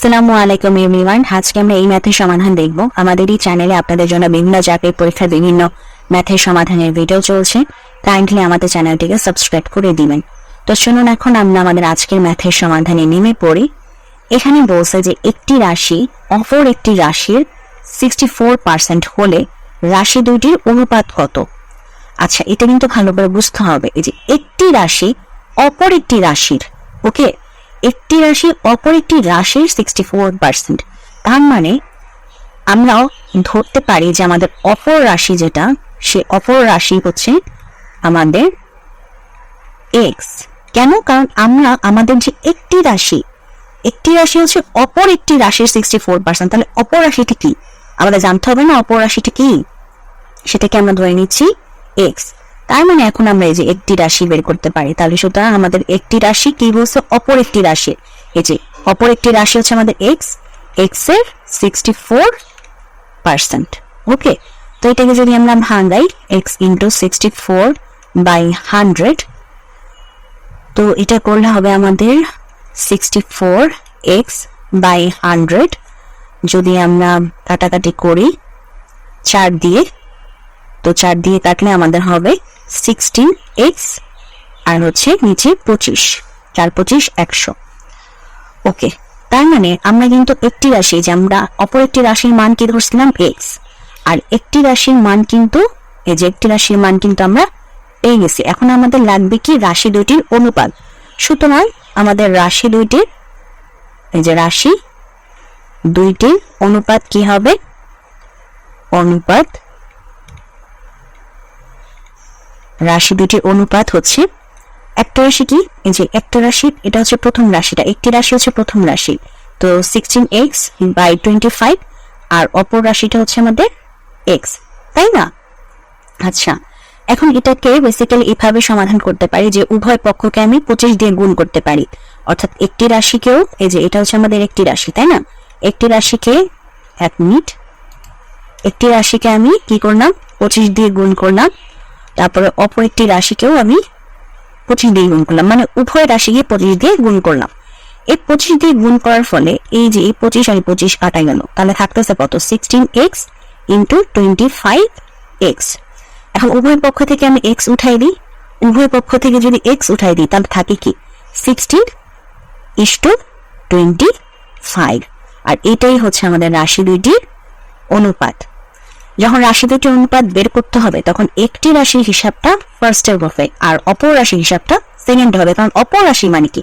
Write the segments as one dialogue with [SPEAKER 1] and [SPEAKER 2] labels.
[SPEAKER 1] আসসালামু আলাইকুম এভরিওয়ান। আজকে আমরা এই ম্যাথের সমাধান দেখব। আমাদের এই চ্যানেলে আপনাদের জন্য বিভিন্ন চাকরির পরীক্ষার বিভিন্ন ম্যাথের সমাধানের ভিডিও চলছে। কাইন্ডলি আমাদের চ্যানেলটিকে সাবস্ক্রাইব করে দিবেন। তো শুনুন এখন আমরা আমাদের আজকের ম্যাথের সমাধানে নেমে পড়ি। এখানে বলছে যে একটি রাশি অপর একটি রাশির সিক্সটি ফোর পার্সেন্ট হলে রাশি দুইটির অনুপাত কত? আচ্ছা এটা কিন্তু ভালো করে বুঝতে হবে। এই যে একটি রাশি অপর একটি রাশির ওকে একটি রাশি অপর একটি রাশির সিক্সটি ফোর পার্সেন্ট তার মানে আমরাও ধরতে পারি যে আমাদের অপর রাশি যেটা, সে অপর রাশি হচ্ছে আমাদের এক্স কেন? কারণ আমরা আমাদের যে একটি রাশি একটি রাশি হচ্ছে অপর একটি রাশির সিক্সটি ফোর পার্সেন্ট তাহলে অপর রাশিটি কি? আমাদের জানতে হবে না অপর রাশিটি কি? সেটাকে আমরা ধরে নিচ্ছি এক্স তার মানে এখন আমরা এই যে একটি রাশি বের করতে পারি, তাহলে সুতরাং আমাদের একটি রাশি কি বলছে? অপর একটি রাশি এই যে অপর একটি রাশি হচ্ছে আমাদের এক্স এক্সের সিক্সটি ফোর পার্সেন্ট ওকে তো এটাকে যদি আমরা ভাঙাই x into sixty four by hundred তো এটা করলে হবে আমাদের sixty four x by hundred যদি আমরা কাটাকাটি করি চার দিয়ে, তো চার দিয়ে কাটলে আমাদের হবে সিক্সটিন এক্স আর হচ্ছে নিচে পঁচিশ, চার, পঁচিশ, একশো। ওকে, তার মানে আমরা কিন্তু একটি রাশি, যে আমরা অপর একটি রাশির মান কি ধরছিলাম? এক্স আর একটি রাশির মান কিন্তু, এই যে একটি রাশির মান কিন্তু আমরা পেয়ে গেছি। এখন আমাদের লাগবে কি রাশি দুইটির অনুপাত। সুতরাং আমাদের রাশি দুইটির, এই যে রাশি দুইটির অনুপাত কি হবে? অনুপাত রাশি দুটির অনুপাত হচ্ছে একটা রাশি কি? এই যে একটা রাশি, এটা হচ্ছে প্রথম রাশিটা। একটি রাশি হচ্ছে প্রথম রাশি। তো sixteen x by twenty five আর অপর রাশিটা হচ্ছে আমাদের এক্স তাই না? আচ্ছা এখন এটাকে বেসিক্যালি এভাবে সমাধান করতে পারি যে উভয় পক্ষকে আমি পঁচিশ দিয়ে গুণ করতে পারি। অর্থাৎ একটি রাশিকেও, এই যে এটা হচ্ছে আমাদের একটি রাশি, তাই না? একটি রাশিকে এক মিনিট, একটি রাশিকে আমি কি করলাম? পঁচিশ দিয়ে গুণ করলাম। তারপরে অপর একটি রাশিকেও আমি পঁচিশ দিয়ে গুণ করলাম। মানে উভয় রাশিকে পঁচিশ দিয়ে গুণ করলাম। এই পঁচিশ দিয়ে গুণ করার ফলে এই যে এই পঁচিশ আর পঁচিশ কাটা গেল। তাহলে থাকতেছে কত? Sixteen x into twenty five x এখন উভয় পক্ষ থেকে আমি এক্স উঠাই দিই। উভয় পক্ষ থেকে যদি এক্স উঠাই দিই, তাহলে থাকে কি? Sixteen is to twenty five আর এটাই হচ্ছে আমাদের রাশি দুইটির অনুপাত। যখন রাশি দুটি অনুপাত বের করতে হবে, তখন একটি রাশির হিসাবটা ফার্স্টে হবে আর অপর রাশির হিসাবটা সেকেন্ড হবে। কারণ অপর রাশি মানে কি?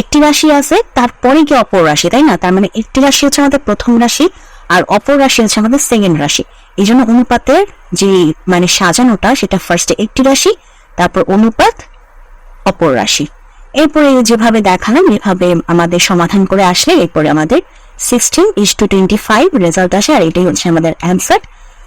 [SPEAKER 1] একটি রাশি আছে, তারপরে কি অপর রাশি, তাই না? তার মানে একটি রাশি হচ্ছে আমাদের প্রথম রাশি আর অপর রাশি হচ্ছে আমাদের সেকেন্ড রাশি। এই জন্য অনুপাতের যে মানে সাজানোটা, সেটা ফার্স্টে একটি রাশি, তারপর অনুপাত অপর রাশি। এরপরে যেভাবে দেখালাম, এভাবে আমাদের সমাধান করে আসলে এরপরে আমাদের sixteen is to twenty five result আসে, আর এটাই হচ্ছে আমাদের অ্যান্সার